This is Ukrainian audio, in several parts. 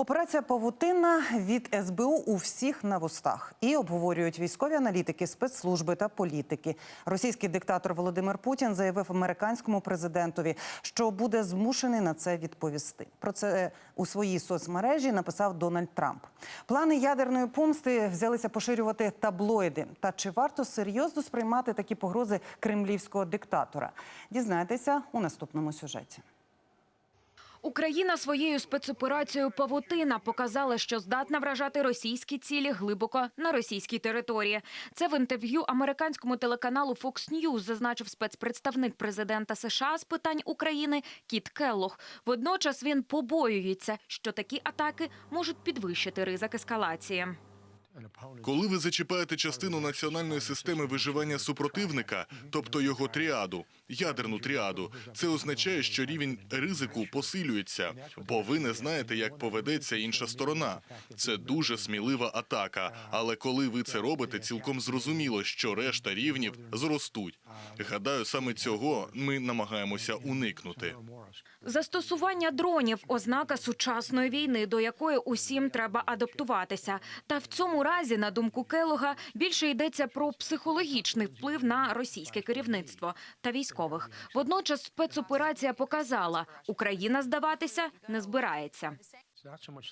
Операція Павутина від СБУ у всіх на вустах і обговорюють військові аналітики, спецслужби та політики. Російський диктатор Володимир Путін заявив американському президентові, що буде змушений на це відповісти. Про це у своїй соцмережі написав Дональд Трамп. Плани ядерної помсти взялися поширювати таблоїди. Та чи варто серйозно сприймати такі погрози кремлівського диктатора? Дізнайтеся у наступному сюжеті. Україна своєю спецоперацією Павутина показала, що здатна вражати російські цілі глибоко на російській території. Це в інтерв'ю американському телеканалу Fox News зазначив спецпредставник президента США з питань України Кіт Келлох. Водночас він побоюється, що такі атаки можуть підвищити ризик ескалації. Коли ви зачіпаєте частину національної системи виживання супротивника, тобто його тріаду, ядерну тріаду, це означає, що рівень ризику посилюється, бо ви не знаєте, як поведеться інша сторона. Це дуже смілива атака. Але коли ви це робите, цілком зрозуміло, що решта рівнів зростуть. Гадаю, саме цього ми намагаємося уникнути. Застосування дронів ознака сучасної війни, до якої усім треба адаптуватися. Та в цьому разі, на думку Келога, більше йдеться про психологічний вплив на російське керівництво та військових. Водночас спецоперація показала, Україна здаватися не збирається.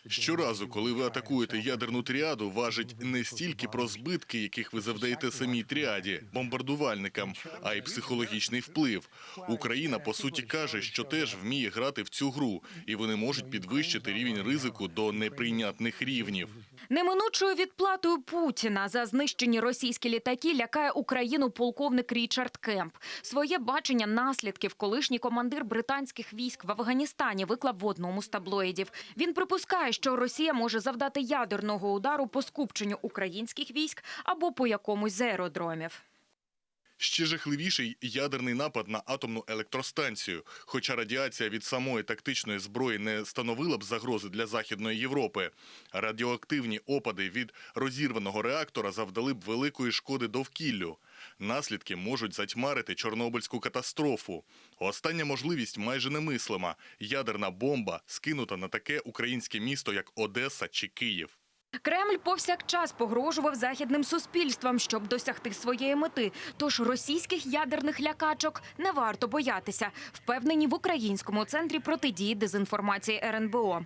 Щоразу, коли ви атакуєте ядерну тріаду, важить не стільки про збитки, яких ви завдаєте самій тріаді, бомбардувальникам, а й психологічний вплив. Україна по суті каже, що теж вміє грати в цю гру, і вони можуть підвищити рівень ризику до неприйнятних рівнів. Неминучою відплатою Путіна за знищені російські літаки лякає Україну полковник Річард Кемп. Своє бачення наслідків колишній командир британських військ в Афганістані виклав в одному з таблоїдів. Він припускає, що Росія може завдати ядерного удару по скупченню українських військ або по якомусь з аеродромів. Ще жахливіший ядерний напад на атомну електростанцію. Хоча радіація від самої тактичної зброї не становила б загрози для Західної Європи. Радіоактивні опади від розірваного реактора завдали б великої шкоди довкіллю. Наслідки можуть затьмарити Чорнобильську катастрофу. Остання можливість майже немислима. Ядерна бомба скинута на таке українське місто, як Одеса чи Київ. Кремль повсякчас погрожував західним суспільствам, щоб досягти своєї мети. Тож російських ядерних лякачок не варто боятися, впевнені в українському центрі протидії дезінформації РНБО.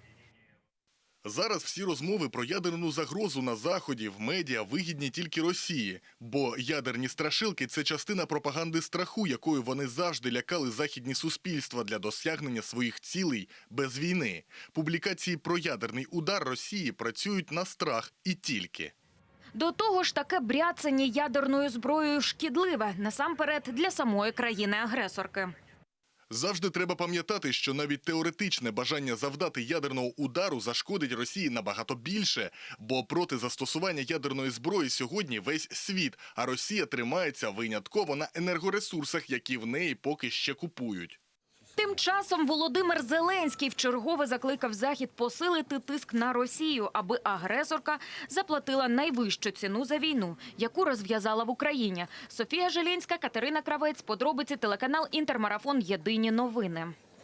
Зараз всі розмови про ядерну загрозу на заході в медіа вигідні тільки Росії, бо ядерні страшилки це частина пропаганди страху, якою вони завжди лякали західні суспільства для досягнення своїх цілей без війни. Публікації про ядерний удар Росії працюють на страх і тільки. До того ж, таке бряцання ядерною зброєю шкідливе насамперед для самої країни-агресорки. Завжди треба пам'ятати, що навіть теоретичне бажання завдати ядерного удару зашкодить Росії набагато більше, бо проти застосування ядерної зброї сьогодні весь світ, а Росія тримається винятково на енергоресурсах, які в неї поки ще купують. Тим часом Володимир Зеленський вчергове закликав Захід посилити тиск на Росію, аби агресорка заплатила найвищу ціну за війну, яку розв'язала в Україні. Софія Желінська, Катерина Кравець, подробиці телеканал Інтермарафон. Єдині новини.